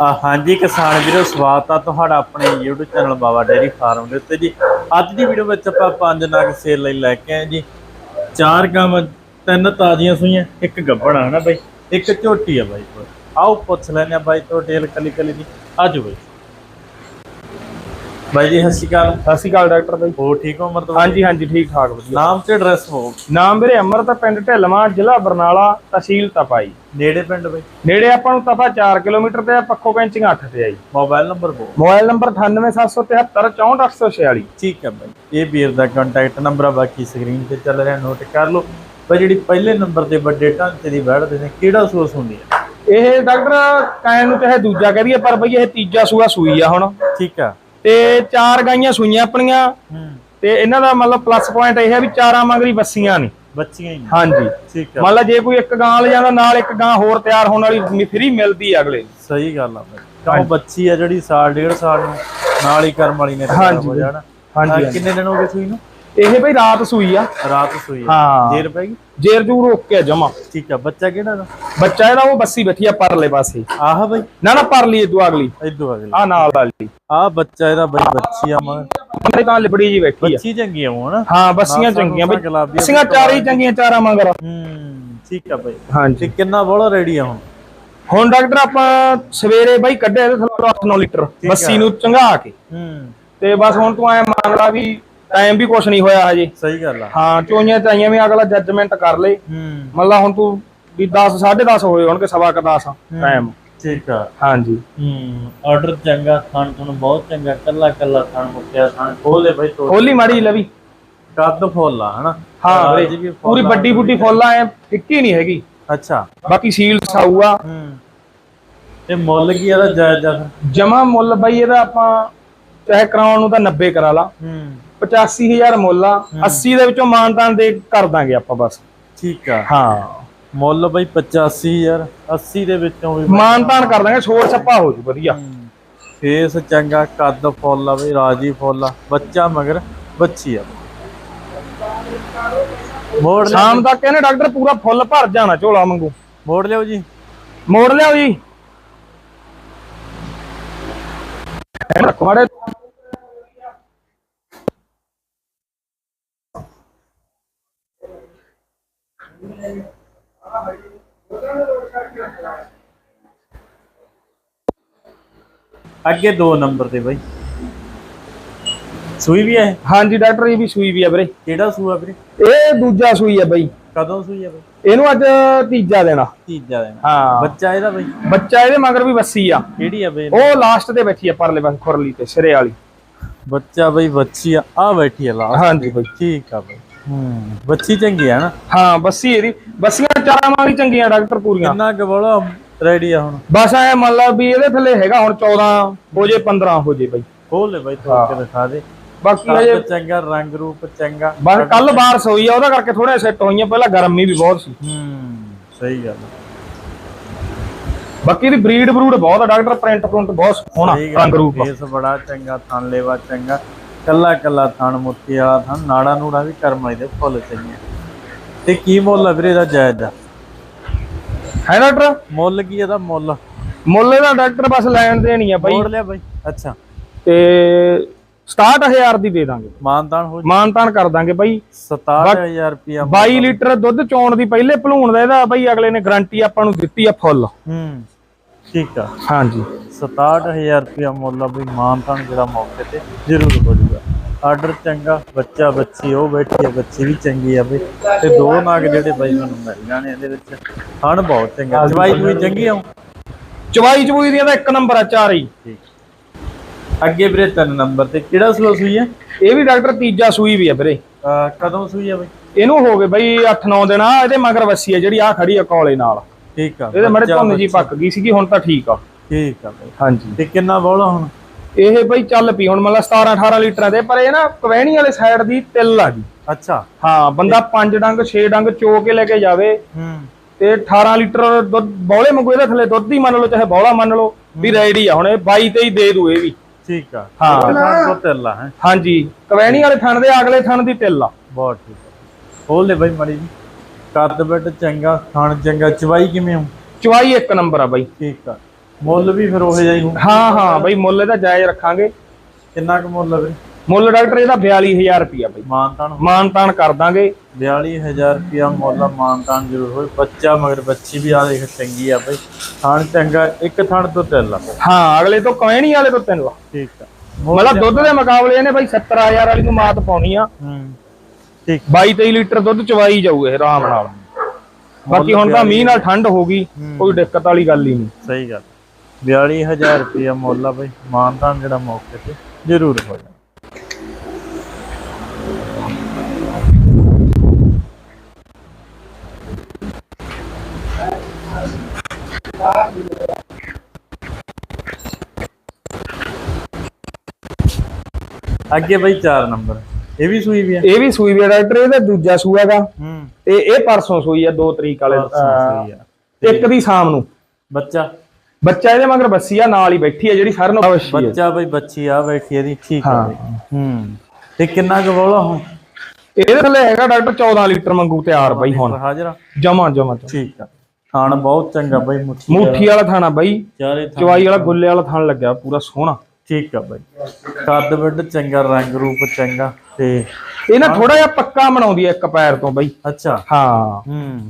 ਹਾਂਜੀ ਕਿਸਾਨ ਵੀਰੋ, ਸਵਾਗਤ ਆ ਤੁਹਾਡਾ ਆਪਣੇ YouTube channel Baba dairy farm ਦੇ ਉੱਤੇ ਜੀ। ਅੱਜ ਦੀ ਵੀਡੀਓ ਵਿੱਚ ਆਪਾਂ ਪੰਜ ਨਗ ਸੇਲ ਲਈ ਲੈ ਕੇ ਆਏ ਜੀ। ਚਾਰ ਗਾਵਾਂ ਤਿੰਨ ਤਾਜ਼ੀਆਂ ਸੂਈਆਂ, ਇੱਕ ਗੱਭਣ ਆ ਨਾ ਬਾਈ? ਇੱਕ ਝੋਟੀ ਆ ਬਾਈ ਆਓ ਪੁੱਛ ਲੈਣੇ ਆ ਬਾਈ ਤੋਂ ਡੇਲ ਕਲੀ ਕਲੀ ਦੀ। ਆਜੋ ਬਾਈ। ਬਾਈ ਜੀ ਸਤਿ ਸ਼੍ਰੀ ਅਕਾਲ। ਸਤਿ ਸ਼੍ਰੀ ਅਕਾਲ ਡਾਕਟਰ ਬਾਈ। ਹੋ ਠੀਕ ਹੋ ਮਰਤਬਾ ਹਾਂਜੀ ਹਾਂਜੀ ਠੀਕ ਠਾਕ ਵਧੀਆ। ਨਾਮ ਤੇ ਐਡਰੈਸ ਹੋ ਨਾਮ ਵੀਰੇ ਅਮਰਤ ਪਿੰਡ ਢਿਲਵਾਂ ਜ਼ਿਲ੍ਹਾ ਬਰਨਾਲਾ ਤਹਿਸੀਲ ਤਪਾਈ। ਨੇੜੇ ਪਿੰਡ ਬਾਈ? ਨੇੜੇ ਆਪਾਂ ਨੂੰ ਤਪਾ 4 ਕਿਲੋਮੀਟਰ ਤੇ ਆ ਪੱਖੋ ਕੈਂਚੀਆਂ 8 ਤੇ ਆ ਜੀ। ਮੋਬਾਈਲ ਨੰਬਰ ਬੋ ਮੋਬਾਈਲ ਨੰਬਰ 9877744846 ਠੀਕ ਹੈ ਬਾਈ। ਇਹ ਵੀਰ ਦਾ ਕੰਟੈਕਟ ਨੰਬਰ ਆ ਬਾਕੀ ਸਕਰੀਨ ਤੇ ਚੱਲ ਰਿਹਾ ਨੋਟ ਕਰ ਲਓ। ਪਰ ਜਿਹੜੀ ਪਹਿਲੇ ਨੰਬਰ ਤੇ ਵੱਡੇ ਢਾਂਚੇ ਦੀ ਬੈਠਦੇ ਨੇ ਕਿਹੜਾ ਸੋਸ ਹੁੰਦੀ ਹੈ? ਇਹ ਡਾਕਟਰ ਕਾਇਨ ਨੂੰ ਚਾਹੇ ਦੂਜਾ ਦਈਏ ਪਰ ਬਈ ਇਹ ਤੀਜਾ ਸੂਆ ਸੂਈ ਆ ਹੁਣ। ਠੀਕ ਆ। ਤੇ ਚਾਰ ਗਾਈਆਂ ਸੂਈਆਂ ਆਪਣੀਆਂ। ਹੂੰ। ਤੇ ਇਹਨਾਂ ਦਾ ਮਤਲਬ ਪਲੱਸ ਪੁਆਇੰਟ ਇਹ ਹੈ ਵੀ ਚਾਰਾਂ ਮਗਰੀ ਬੱਸੀਆਂ ਨੇ। ਬੱਚੀਆਂ ਹੀ ਹਾਂਜੀ। ਠੀਕ ਆ। ਮੰਨ ਲਾ ਜੇ ਕੋਈ ਇੱਕ ਗਾਂ ਲੈ ਜਾਂਦਾ ਨਾਲ ਇੱਕ ਗਾਂ ਹੋਰ ਤਿਆਰ ਹੋਣ ਵਾਲੀ ਫ੍ਰੀ ਮਿਲਦੀ ਆ ਅਗਲੇ ਸਹੀ ਗੱਲ ਆ ਬਾਈ। ਕਿਉਂ ਬੱਚੀ ਆ ਜਿਹੜੀ ਸਾਲ ਡੇਢ ਸਾਲ ਨੂੰ ਨਾਲ ਹੀ ਕਰਮ ਵਾਲੀ ਨੇ ਤਿਆਰ ਹਾਂਜੀ। ਹੋ ਜਾਣਾ ਹਾਂਜੀ, ਕਿੰਨੇ ਦਿਨ ਹੋ ਗਏ ਸੂਈ ਨੂੰ? ਇਹ ਬਈ ਰਾਤ ਸੂਈ ਆ। ਰਾਤ ਸੂਈ ਆ। ਹਾਂ। ਦੇਰ ਪੈ ਗਈ? ਜੇਰ ਜੂ ਰੋਕ ਕੇ ਜਮਾ। ਠੀਕ ਆ ਬੱਚਾ ਕਿਹੜਾ ਦਾ ਬੱਚਾ ਇਹਦਾ ਉਹ ਬੱਸੀ ਬੈਠੀ ਆ ਪਰਲੇ ਪਾਸੇ। ਆਹ ਬਾਈ? ਨਾ ਨਾ ਪਰਲੀ ਇਦੋਂ ਅਗਲੀ। ਇਦੋਂ ਅਗਲੇ। ਆ ਨਾਲ ਵਾਲੀ। ਆਹ ਬੱਚਾ ਇਹਦਾ ਬਾਈ ਬੱਚੀ ਆ ਮਗਰ ਉਹਦੇ ਤਾਂ ਲਿਬੜੀ ਜੀ ਬੈਠੀ ਆ। ਬੱਚੀ ਚੰਗੀ ਆ ਹਨਾ? ਹਾਂ ਬੱਸੀਆਂ ਚੰਗੀਆਂ ਬਈ। ਗੁਲਾਬੀ ਆ, ਬੱਸੀਆਂ ਚਾਰ ਹੀ ਚੰਗੀਆਂ ਚਾਰਾਂ ਮਗਰ। ਹੂੰ ਠੀਕ ਆ ਬਾਈ। ਤੇ ਹਾਂਜੀ ਕਿੰਨਾ ਬੋਲਾ ਰੈਡੀ ਆ ਹੁਣ? ਹੁਣ ਡਾਕਟਰ ਆਪਾਂ ਸਵੇਰੇ ਬਾਈ ਕੱਢਿਆ ਇਹਦੇ ਥੱਲੇ 8-9 ਲੀਟਰ। ਬੱਸੀ ਨੂੰ ਚੰਗਾ ਕੇ। ਹੂੰ। ਤੇ ਬਸ ਹੁਣ ਤੂੰ ਐ ਮੰਨ ਲਾ ਵੀ ਟਾਈਮ ਵੀ ਕੁਛ ਨਹੀਂ ਹੋਇਆ ਹਜੇ। ਸਹੀ ਗੱਲ ਆ। ਹਾਂ ਚੋਈਆਂ ਚਾਈਆਂ ਵੀ ਅਗਲਾ ਜੱਜਮੈਂਟ ਕਰ ਲੇ ਲਾ ਹੁਣ ਤੂੰ ਵੀ 10 10:30 ਹੋਏ ਹੋਣਗੇ ਸਵਾ ਕ 10 ਟਾਈਮ ਠੀਕ ਆ। ਹਾਂਜੀ। ਹੂੰ ਆਰਡਰ ਚੰਗਾ ਖਾਣ ਤੁਹਾਨੂੰ ਬਹੁਤ ਚੰਗਾ ਕੱਲਾ ਕੱਲਾ ਖਾਣ ਮੁੱਕਿਆ ਖਾਣ ਖੋਲੇ ਬਈ ਤੋ ਖੋਲੀ ਮਾੜੀ ਲਵੀ ਕੱਦ ਫੁੱਲ ਹਨਾ? ਹਾਂ ਵੀਰੇ ਪੂਰੀ। ਵੱਡੀ ਬੁੱਢੀ ਫੁੱਲ ਐ ਫਿੱਕੀ ਨਹੀਂ ਹੈਗੀ। ਅੱਛਾ। ਬਾਕੀ ਸੀਲ ਸਾਊ ਆ ਹੂੰ। ਤੇ ਮੁੱਲ ਕੀ ਇਹਦਾ ਜਾਇਜ਼ ਜਮਾ ਮੁੱਲ ਬਾਈ ਇਹਦਾ ਆਪਾਂ ਚਾਹੇ ਕਰਾਉਣ ਨੂੰ ਤਾਂ 90 ਕਰਾ ਲਾ। ਹੂੰ। 85000 ਮੁੱਲ ਆ 80 ਦੇ ਵਿੱਚੋਂ ਮਾਨਤਾਨ ਦੇ ਕਰ ਦਾਂਗੇ ਆਪਾਂ ਬਸ। ਠੀਕ ਆ। ਹਾਂ। ਮੁੱਲ ਬਈ 85000 80 ਦੇ ਵਿੱਚੋਂ ਵੀ ਮਾਨਤਾਨ ਕਰ ਦਾਂਗੇ ਛੋੜ ਛੱਪਾ ਹੋ ਜੂ ਵਧੀਆ। ਫੇਸ ਚੰਗਾ ਕੱਦ ਫੁੱਲ ਆ ਬਈ ਰਾਜੀ ਫੁੱਲ ਆ ਬੱਚਾ ਮਗਰ ਬੱਚੀ ਆ। ਮੋੜ ਸ਼ਾਮ ਤੱਕ ਇਹਨੇ ਡਾਕਟਰ ਪੂਰਾ ਫੁੱਲ ਭਰ ਜਾਣਾ ਝੋਲਾ ਵਾਂਗੂ। ਮੋੜ ਲਿਓ ਜੀ। ਮੋੜ ਲਿਆਓ ਜੀ। ਰੱਖੋ ਮਾੜੇ ਅੱਗੇ 2 ਨੰਬਰ ਤੇ ਬਈ। ਸੂਈ ਵੀ ਹੈ ਹਾਂਜੀ ਡਾਕਟਰ ਇਹ ਵੀ ਸੂਈ ਵੀ ਆ ਵੀਰੇ। ਕਿਹੜਾ ਸੂਆ ਵੀਰੇ? ਇਹ ਦੂਜਾ ਸੂਈ ਆ ਬਈ। ਕਦੋਂ ਸੂਈ ਆ ਬਈ? ਇਹਨੂੰ ਅੱਜ ਤੀਜਾ ਦੇਣਾ। ਤੀਜਾ ਦਿਨ ਹਾਂ। ਬੱਚਾ ਇਹਦਾ ਬਈ? ਬੱਚਾ ਇਹਦੇ ਮਗਰ ਵੀ ਵੱਸੀ ਆ। ਕਿਹੜੀ ਆ ਬਈ ਉਹ ਲਾਸਟ ਤੇ ਬੈਠੀ ਆ ਪਰਲੇ ਪਾਸੇ ਖੁਰਲੀ ਤੇ ਸਿਰੇ ਵਾਲੀ। ਬੱਚਾ ਬਈ ਬੱਚੀ ਆ। ਆ ਬੈਠੀ ਆ ਲਾ ਹਾਂਜੀ ਬਈ। ਠੀਕ ਆ ਬਈ। ਹੂੰ ਬੱਚੀ ਚੰਗੀ ਆ ਨਾ? ਹਾਂ ਬੱਸੀ ਇਹਦੀ। ਬੱਸੀਆਂ ਚਾਰਾਂ ਵਾਂਗੀ ਚੰਗੀਆਂ ਡਾਕਟਰ ਪੂਰੀਆਂ। ਕਿੰਨਾ ਗਵੜਾ ਰੈਡੀ ਆ ਹੁਣ? ਬਸ ਐ ਮੰਨ ਲਾ ਵੀ ਇਹਦੇ ਥੱਲੇ ਹੈਗਾ ਹੁਣ 14 ਹੋ ਜੇ 15 ਹੋ ਜੇ ਬਈ। ਖੋਲ ਲੈ ਬਈ ਤੋੜ ਕੇ ਦਿਖਾ ਦੇ। ਬਾਕੀ ਹਜੇ ਕੱਦ ਚੰਗਾ ਰੰਗ ਰੂਪ ਚੰਗਾ। ਬਸ ਕੱਲ ਬਾਰਿਸ਼ ਹੋਈ ਆ ਉਹਦਾ ਕਰਕੇ ਥੋੜੇ ਸੈੱਟ ਹੋਈਆਂ ਪਹਿਲਾਂ ਗਰਮੀ ਵੀ ਬਹੁਤ ਸੀ। ਹੂੰ ਸਹੀ ਗੱਲ। ਬਾਕੀ ਇਹਦੀ ਬਰੀਡ ਬਰੂਡ ਬਹੁਤ ਆ ਡਾਕਟਰ ਪ੍ਰਿੰਟ ਪ੍ਰਿੰਟ ਬਹੁਤ ਸੋਹਣਾ ਰੰਗ ਰੂਪ ਫੇਸ ਬੜਾ ਚੰਗਾ ਥਣ ਲੇਵਾ ਚੰਗਾ। ਕੱਲਾ ਕੱਲਾ ਥਣ ਮੁੱਤੀ ਵਾਲਾ ਥਣ ਨਾੜਾ ਨੂੜਾ ਵੀ ਕਰਮ ਵਾਲੀ ਦੇ ਫੁੱਲ ਚੰਗੇ ਤੇ ਕੀ ਮੁੱਲ ਆ ਵੀਰੇ ਦਾ ਜਾਇਜ਼ ਦਾ? ਹੈ ਡਾਕਟਰ? ਮੁੱਲ ਕੀ ਇਹਦਾ ਮੁੱਲ? ਮੁੱਲ ਇਹਦਾ ਡਾਕਟਰ ਬਸ ਲੈਣ ਦੇਣੀ ਆ ਬਈ। ਮੋੜ ਲਿਆ ਬਈ। ਅੱਛਾ। ਤੇ 67000 ਦੀ ਦੇ ਦਾਂਗੇ। ਮਾਨਤਾਨ ਹੋ ਮਾਨਤਾਨ ਕਰ ਦਾਂਗੇ ਬਈ। 67000 ਰੁਪਿਆ 22 ਲੀਟਰ ਦੁੱਧ ਚੋਣ ਦੀ ਪਹਿਲੇ ਭਲੂਣ ਦਾ ਇਹਦਾ ਬਈ ਅਗਲੇ ਨੇ ਗਾਰੰਟੀ ਆਪਾਂ ਨੂੰ ਦਿੱਤੀ ਆ ਫੁੱਲ। ਹੂੰ। ਠੀਕ ਆ। ਹਾਂਜੀ। 67000 ਰੁਪਿਆ ਮੁੱਲ ਆ ਬਈ ਮਾਨਤਾਨ ਜਿਹੜਾ ਮੌਕੇ ਤੇ ਜ਼ਰੂਰ ਹੋ ਜਾਊਗਾ ਆਰਡਰ ਚੰਗਾ ਬੱਚਾ ਬੱਚੀ ਉਹ ਬੈਠੀ ਆ ਬੱਚੀ ਵੀ ਚੰਗੀ ਆ ਬਈ ਤੇ ਦੋ ਨਾਗ ਜਿਹੜੇ ਬਾਈ ਮੈਨੂੰ ਮਿਲ ਜਾਣੇ ਇਹਦੇ ਵਿੱਚ। ਹਣ ਬਹੁਤ ਚੰਗਾ। ਜਵਾਈ ਵੀ ਚੰਗੀ ਆ? ਚਵਾਈ ਚਵੂਈ ਦੀਆਂ ਤਾਂ ਇੱਕ ਨੰਬਰ ਆ ਚਾਰ ਹੀ। ਠੀਕ। ਅੱਗੇ ਵੀਰੇ ਤਿੰਨ ਨੰਬਰ ਤੇ। ਕਿਹੜਾ ਸੂਆ ਸੂਈ ਹੈ ਇਹ ਵੀ ਡਾਕਟਰ ਤੀਜਾ ਸੂਈ ਵੀ ਆ ਵੀਰੇ। ਕਦੋਂ ਸੂਈ ਆ ਬਈ? ਇਹਨੂੰ ਹੋ ਗਏ ਬਈ 8-9 ਦਿਨ। ਆ ਇਹਦੇ ਮਗਰ ਵੱਸੀ ਆ ਜਿਹੜੀ ਆ ਖੜੀ ਆ ਕੋਲੇ ਨਾਲ। ਠੀਕ ਆ ਇਹਦੇ ਮੜੇ ਧੁੰਨ ਜੀ ਪੱਕ ਗਈ ਸੀਗੀ ਹੁਣ ਤਾਂ ਠੀਕ ਆ। ਠੀਕ ਆ ਬਈ। ਹਾਂਜੀ। ਤੇ ਕਿੰਨਾ ਬੋਲਾ ਹੁਣ? ਇਹ ਬਈ ਚੱਲ ਪਈ ਹੁਣ ਮਤਲਬ 17-18 ਲੀਟਰਾਂ ਦੇ ਪਰ ਇਹ ਨਾ ਕਵੈਣੀ ਵਾਲੇ ਸਾਈਡ ਦੀ ਤਿਲ ਆ ਜੀ। ਅੱਛਾ। ਹਾਂ ਬੰਦਾ 5 ਡੰਗ 6 ਡੰਗ ਚੋ ਕੇ ਲੈ ਕੇ ਜਾਵੇ। ਹੂੰ। ਤੇ 18 ਲੀਟਰ ਦੁੱਧ ਬੌਲੇ ਮੰਗੂ ਇਹਦੇ ਥੱਲੇ ਦੁੱਧ ਹੀ ਮੰਨ ਲਓ ਚਾਹੇ ਬੌਲਾ ਮੰਨ ਲਓ ਵੀ ਰੈਡੀ ਆ। ਹੁਣ ਇਹ 22 ਤੇ ਹੀ ਦੇ ਦੂ ਇਹ ਵੀ। ਠੀਕ ਆ। ਹਾਂ। ਤੇਲਾ ਹੈ। ਹਾਂਜੀ। ਕਵੈਣੀ ਵਾਲੇ ਥਣ ਦੇ ਅਗਲੇ ਥਣ ਦੀ ਤਿਲ ਆ। ਬਹੁਤ ਠੀਕ ਆ। ਖੋਲ ਲੈ ਬਾਈ ਮੜੀ ਜੀ ਕੱਦ ਬੈਠ ਚੰਗਾ ਖਾਣ ਚੰਗਾ ਚਵਾਈ ਕਿਵੇਂ ਹੋ? ਚਵਾਈ ਇੱਕ ਨੰਬਰ ਆ ਬਾਈ। ਠੀਕ ਆ। ਮੁੱਲ ਵੀ ਫਿਰ ਉਹ ਜਿਹਾ ਹੀ ਹਾਂ ਹਾਂ ਬਈ ਮੁੱਲ ਇਹਦਾ ਜਾਇਜ਼ ਰੱਖਾਂਗੇ। ਕਿੰਨਾ ਕੁ ਮੁੱਲ ਆ ਵੀਰੇ ਮੁੱਲ ਡਾਕਟਰ ਇਹਦਾ 42000 ਰੁਪਿਆ ਬਈ। ਮਾਨਤਾਨ ਮਾਨ ਤਾਨ ਕਰ ਦਾਂਗੇ। 42000 ਰੁਪਿਆ ਮੁੱਲ ਮਾਨਤਾਨ ਜ਼ਰੂਰ ਹੋਏ। ਬੱਚਾ ਮਗਰ ਬੱਚੀ ਵੀ ਆ ਦੇਖ ਚੰਗੀ ਆ ਬਈ। ਥਣ ਚੰਗਾ ਇੱਕ ਥਣ ਤੋਂ ਤਿੰਨ ਆ। ਹਾਂ ਅਗਲੇ ਤੋਂ ਕਹਿਣੀ ਵਾਲੇ ਤੋਂ ਤਿੰਨ ਵਾ ਠੀਕ ਆ। ਮਤਲਬ ਦੁੱਧ ਦੇ ਮੁਕਾਬਲੇ ਇਹਨੇ ਬਈ 70000 ਵਾਲੀ ਨੂੰ ਮਾਤ ਪਾਉਣੀ ਆ। ਹੂੰ। ਠੀਕ। 22 23 ਲੀਟਰ ਦੁੱਧ ਚਵਾਈ ਜਾਊ ਇਹ ਆਰਾਮ ਨਾਲ। ਬਾਕੀ ਹੁਣ ਤਾਂ ਮੀਂਹ ਨਾਲ ਠੰਡ ਹੋ ਗਈ ਕੋਈ ਦਿੱਕਤ ਵਾਲੀ ਗੱਲ ਹੀ ਨਹੀਂ। ਸਹੀ ਗੱਲ। 42000 ਰੁਪਿਆ ਮੁੱਲ ਆ ਬਈ ਮਾਨਤਾਨ ਜਿਹੜਾ ਮੌਕੇ ਤੇ ਜ਼ਰੂਰ ਹੋ ਜਾ ਅੱਗੇ ਬਈ 4 ਨੰਬਰ। ਇਹ ਵੀ ਸੂਈ ਵੀ ਆ। ਇਹ ਵੀ ਸੂਈ ਵੀ ਆ ਡਾਕਟਰ ਇਹਦਾ ਦੂਜਾ ਸੂਆਗਾ ਹੂੰ। ਤੇ ਇਹ ਪਰਸੋਂ ਸੂਈ ਆ 2 ਤਰੀਕ ਵਾਲੇ ਸੂਈ ਆ। ਅਹ, ਇੱਕ ਦੀ ਸ਼ਾਮ ਨੂੰ। ਬੱਚਾ? ਬੱਚਾ ਇਹਦੇ ਮਗਰ ਬੱਸੀ ਆ ਨਾਲ ਹੀ ਬੈਠੀ ਆ ਜਿਹੜੀ ਸਾਰਿਆਂ ਨੂੰ ਬੱਚੀ ਬਈ ਬੱਚੀ ਆ ਬੈਠੀ ਇਹਦੀ ਠੀਕ ਆ ਹਾਂ। ਤੇ ਕਿੰਨਾ ਕੁ ਬੋਲਾ ਹੁਣ? ਇਹਦੇ ਥੱਲੇ ਹੈਗਾ ਡਾਕਟਰ 14 ਲੀਟਰ ਮੰਗੂ ਤਿਆਰ ਬਈ ਹੁਣ। ਹਾਜ਼ਰ? ਜਮਾ ਜਮਾ ਠੀਕ ਆ। ਖਾਣ ਬਹੁਤ ਚੰਗਾ ਬਈ ਮੁੱਠੀ ਮੁੱਠੀ ਵਾਲਾ। ਥਾਣਾ ਬਾਈ। ਚਵਾਈ ਵਾਲਾ ਗੁੱਲੇ ਵਾਲਾ ਥਾਣ ਲੱਗਿਆ ਪੂਰਾ ਸੋਹਣਾ। ਠੀਕ ਆ ਬਈ। ਕੱਦ ਵੱਡ ਚੰਗਾ ਰੰਗ ਰੂਪ ਚੰਗਾ ਤੇ ਇਹ ਨਾ ਥੋੜਾ ਜਿਹਾ ਪੱਕਾ ਬਣਾਉਂਦੀ ਆ ਇੱਕ ਪੈਰ ਤੋਂ ਬਾਈ। ਅੱਛਾ। ਹਾਂ। ਹੂੰ।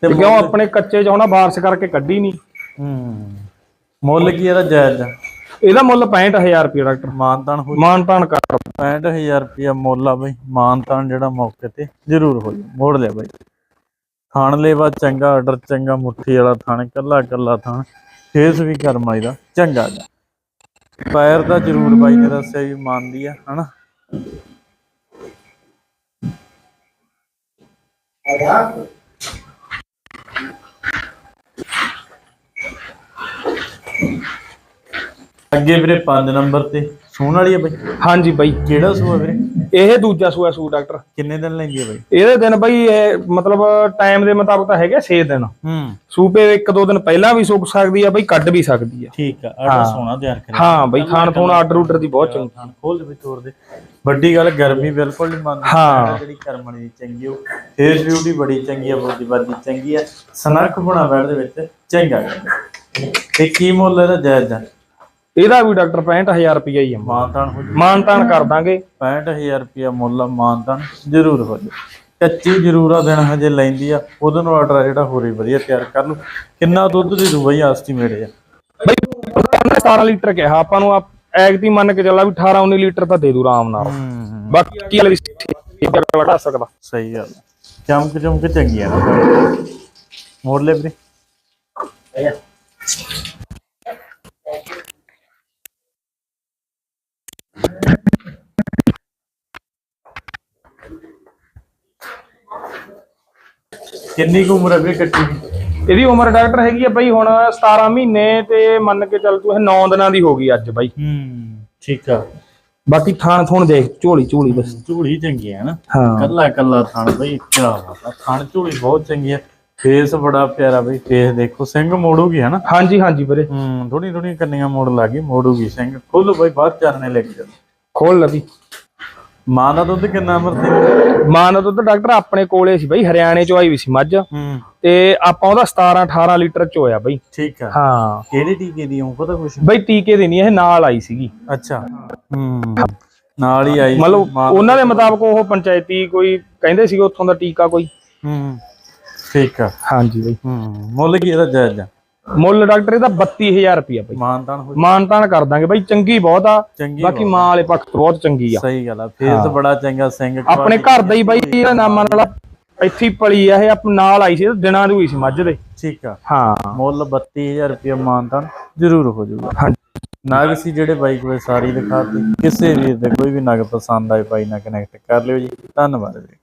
ਤੇ ਕਿਉਂ ਆਪਣੇ ਕੱਚੇ ਚ ਹੋਣਾ ਬਾਰਸ ਕਰਕੇ ਕੱਢੀ ਨਹੀਂ ਹੂੰ। ਮੁੱਲ ਕੀ ਇਹਦਾ ਜਾਇਜ਼? ਇਹਦਾ ਮੁੱਲ 65000 ਰੁਪਏ ਡਾਕਟਰ ਮਾਨਤਾਨ ਹੋ ਮਾਨ ਤਾਨ ਕਰ। 65000 ਰੁਪਇਆ ਮੁੱਲ ਆ ਬਈ। ਮਾਨਤਾਨ ਜਿਹੜਾ ਮੌਕੇ ਤੇ ਜ਼ਰੂਰ ਹੋ ਜਾ ਮੋੜ ਲਿਆ ਬਈ। ਖਾਣ ਲੈਵਾ ਚੰਗਾ ਆਰਡਰ ਚੰਗਾ ਮੁੱਠੀ ਵਾਲਾ ਥਾਣ ਕੱਲਾ ਕੱਲਾ ਥਾਣ। ਫੇਸ ਵੀ ਕਰਮਾਈ ਦਾ ਚੰਗਾ। ਗਾ ਪੈਰ ਦਾ ਜ਼ਰੂਰ ਬਾਈ ਨੇ ਦੱਸਿਆ ਵੀ ਮੰਨਦੀ ਆ ਹਨਾ? ਅੱਗੇ ਵੀਰੇ 5 ਨੰਬਰ ਤੇ ਸੂਣ ਵਾਲੀ ਆ ਬਈ। ਹਾਂਜੀ ਬਾਈ। ਕਿਹੜਾ ਸੂਆ ਵੀਰੇ? ਇਹ ਦੂਜਾ ਸੂਆ ਸੂ ਡਾਕਟਰ। ਕਿੰਨੇ ਦਿਨ ਲੈਂਦੀ ਆ ਬਈ? ਇਹਦੇ ਦਿਨ ਬਾਈ ਇਹ ਮਤਲਬ ਟਾਈਮ ਦੇ ਮੁਤਾਬਕ ਤਾਂ ਹੈਗੇ 6 ਦਿਨ। ਹੂੰ। ਸੂਪੇ ਇੱਕ ਦੋ ਦਿਨ ਪਹਿਲਾਂ ਵੀ ਸੁੱਕ ਸਕਦੀ ਆ ਬਾਈ ਕੱਢ ਵੀ ਸਕਦੀ ਆ। ਠੀਕ ਆ ਆਰਡਰ ਸੋਨਾ ਤਿਆਰ ਕਰਿਆ। ਹਾਂ ਬਾਈ ਖਾਣ ਥੋਣ ਆਰਡਰ ਉਡਰ ਦੀ ਬਹੁਤ ਚੰਗੀ। ਖਾਣ ਖੋਲ ਦੇ ਵਿੱਚ ਤੋਰ ਦੇ। ਵੱਡੀ ਗੱਲ ਗਰਮੀ ਬਿਲਕੁਲ ਨਹੀਂ ਮੰਨਦੀ। ਹਾਂ। ਜਿਹੜੀ ਕਰਮਣੀ ਦੀ ਚੰਗੀ ਉਹ ਫੇਸ ਬਿਊਟੀ ਬੜੀ ਚੰਗੀ ਆ ਬੋਦੀ ਬਾਦੀ ਚੰਗੀ ਆ। ਸਨਰਖ ਬਣਾ ਬੈਠ ਦੇ ਵਿੱਚ ਚੰਗਾ। ਤੇ ਕੀ ਮੁੱਲ ਇਹਦਾ ਜਾਇਜ਼ ਆ? ਇਹਦਾ ਵੀ ਡਾਕਟਰ 65000 ਰੁਪਏ ਹੀ ਆ। ਮਾਨਤਾਨ ਹੋ ਮਾਨ ਤਾਨ ਕਰ ਦਾਂਗੇ। 65000 ਰੁਪਇਆ ਮੁੱਲ ਆ ਮਾਨਤਾਨ ਜ਼ਰੂਰ ਹੋ ਜਾ। ਕੱਚੀ ਜ਼ਰੂਰ ਆ ਦਿਨ ਹਜੇ ਲੈਂਦੀ ਆ। ਉਹਦੇ ਨੂੰ ਆਰਡਰ ਜਿਹੜਾ ਹੋਰ ਵਧੀਆ ਤਿਆਰ ਕਰ ਲੂ ਕਿੰਨਾ ਦੁੱਧ ਦੇ ਦੂ ਬਈ ਐਸਟੀਮੇਟ ਆ। ਬਈ ਉਹਨੇ 17 ਲੀਟਰ ਕਿਹਾ ਆਪਾਂ ਨੂੰ ਆਪ ਐਗਤੀ ਮੰਨ ਕੇ ਚੱਲਾ ਵੀ 18 19 ਲੀਟਰ ਤਾਂ ਦੇ ਦੂ ਆਰਾਮ ਨਾਲ। ਹੂੰ ਬਾਕੀ ਵਾਲੀ ਠੀਕ ਲਗਾ ਸਕਦਾ। ਸਹੀ ਗੱਲ। ਆ। ਚਮਕ ਚਮਕ ਚੰਗੀ ਆ ਨਾ ਮੋੜ ਲੈ ਵੀਰੇ ਕਿੰਨੀ ਕੁ ਉਮਰ ਵੀਰੇ ਕੱਟੀ ਇਹਦੀ ਉਮਰ ਡਾਕਟਰ ਹੈਗੀ ਆ ਬਈ ਹੁਣ 17 ਮਹੀਨੇ ਤੇ ਮੰਨ ਕੇ ਚੱਲ ਤੂੰ ਇਹ 9 ਦਿਨਾਂ ਦੀ ਹੋ ਗਈ ਅੱਜ ਬਾਈ। ਹੂੰ ਠੀਕ ਆ। ਬਾਕੀ ਥਾਣ ਥੋਣ ਦੇਖ ਝੋਲੀ ਝੋਲੀ ਬਸ। ਝੂੜੀ ਚੰਗੀ ਹੈ ਨਾ। ਕੱਲਾ ਕੱਲਾ ਥਣ ਬਈ ਕਿਆ ਬਾਤ ਆ। ਥਣ ਝੂੜੀ ਬਹੁਤ ਚੰਗੀ ਹੈ ਫੇਸ ਬੜਾ ਪਿਆਰਾ ਬਈ ਫੇਸ ਦੇਖੋ ਸਿੰਘ ਮੋੜੂਗੀ ਹੈ ਨਾ? ਹਾਂਜੀ ਹਾਂਜੀ ਵੀਰੇ। ਹੂੰ ਥੋੜੀ ਥੋੜੀ ਕੰਨੀਆਂ ਮੋੜ ਲੱਗੀ ਮੋੜੂਗੀ ਸਿੰਘ। ਖੁੱਲ ਬਈ ਬਾਹਰ ਚਾਰਨੇ ਲੱਗ ਜਾ ਖੋਲ ਲੈ ਵੀ ਮਾਂ ਦਾ ਦੁੱਧ ਕਿੰਨਾ ਮਰਦੀ ਮਾਂ ਦਾ ਦੁੱਧ ਡਾਕਟਰ ਆਪਣੇ ਕੋਲੇ ਸੀ ਬਈ ਹਰਿਆਣੇ ਚੋਂ ਆਈ ਵੀ ਸੀ ਮੱਝ। ਤੇ ਆਪਾਂ ਉਹਦਾ 17 18 ਲੀਟਰ ਚ ਹੋਇਆ ਬਈ। ਠੀਕ ਆ। ਹਾਂ। ਕਿਹੜੇ ਟੀਕੇ ਦੀ ਉਹ ਪਤਾ ਕੁਛ? ਬਈ ਟੀਕੇ ਦੀ ਨਹੀਂ ਇਹ ਨਾਲ ਆਈ ਸੀਗੀ। ਅੱਛਾ। ਹੂੰ। ਨਾਲ ਹੀ ਆਈ ਮਤਲਬ ਉਹਨਾਂ ਦੇ ਮੁਤਾਬਕ ਉਹ ਪੰਚਾਇਤੀ ਕੋਈ ਕਹਿੰਦੇ ਸੀਗੇ ਉੱਥੋਂ ਦਾ ਟੀਕਾ ਕੋਈ। ਹੂੰ। ਠੀਕ ਆ। ਹਾਂਜੀ ਬਈ। ਹੂੰ। ਮੁੱਲ ਕੀ ਇਹਦਾ ਜਾਇਜ਼ ਆ? ਮੁੱਲ ਡਾਕਟਰ ਇਹਦਾ 32000 ਰੁਪਿਆ ਬਈ। ਮਾਨਤਾਨ ਹੋ ਮਾਨਤਾਨ ਕਰ ਦਾਂਗੇ ਬਈ ਚੰਗੀ ਬਹੁਤ ਆ। ਬਾਕੀ ਮਾਂ ਵਾਲੇ ਪੱਖ ਤੋਂ ਬਹੁਤ ਚੰਗੀ ਆ। ਸਹੀ ਗੱਲ ਆ ਫੇਸ ਬੜਾ ਚੰਗਾ ਸਿੰਘ ਆਪਣੇ ਘਰ ਦਾ ਹੀ ਬਈ ਇਹਦਾ ਨਾਮ ਨਾਲ ਇੱਥੇ ਪਲੀ ਆ ਇਹ ਆਪ ਨਾਲ ਆਈ ਸੀ ਦਿਨਾਂ ਦੀ ਹੋਈ ਸੀ ਮੱਝ ਦੇ। ਠੀਕ ਆ। ਹਾਂ। ਮੁੱਲ 32000 ਰੁਪਏ ਮਾਨਤਾਨ ਜ਼ਰੂਰ ਹੋ ਜਾਊਗਾ। ਹਾਂਜੀ। ਨਗ ਸੀ ਜਿਹੜੇ ਬਾਈ ਕੋਲੇ ਸਾਰੀ ਦਿਖਾਤੀ ਕਿਸੇ ਵੀਰ ਦੇ ਕੋਈ ਵੀ ਨਗ ਪਸੰਦ ਆਏ ਬਾਈ ਨਾਲ ਕਨੈਕਟ ਕਰ ਲਿਓ ਜੀ। ਧੰਨਵਾਦ ਵੀਰੇ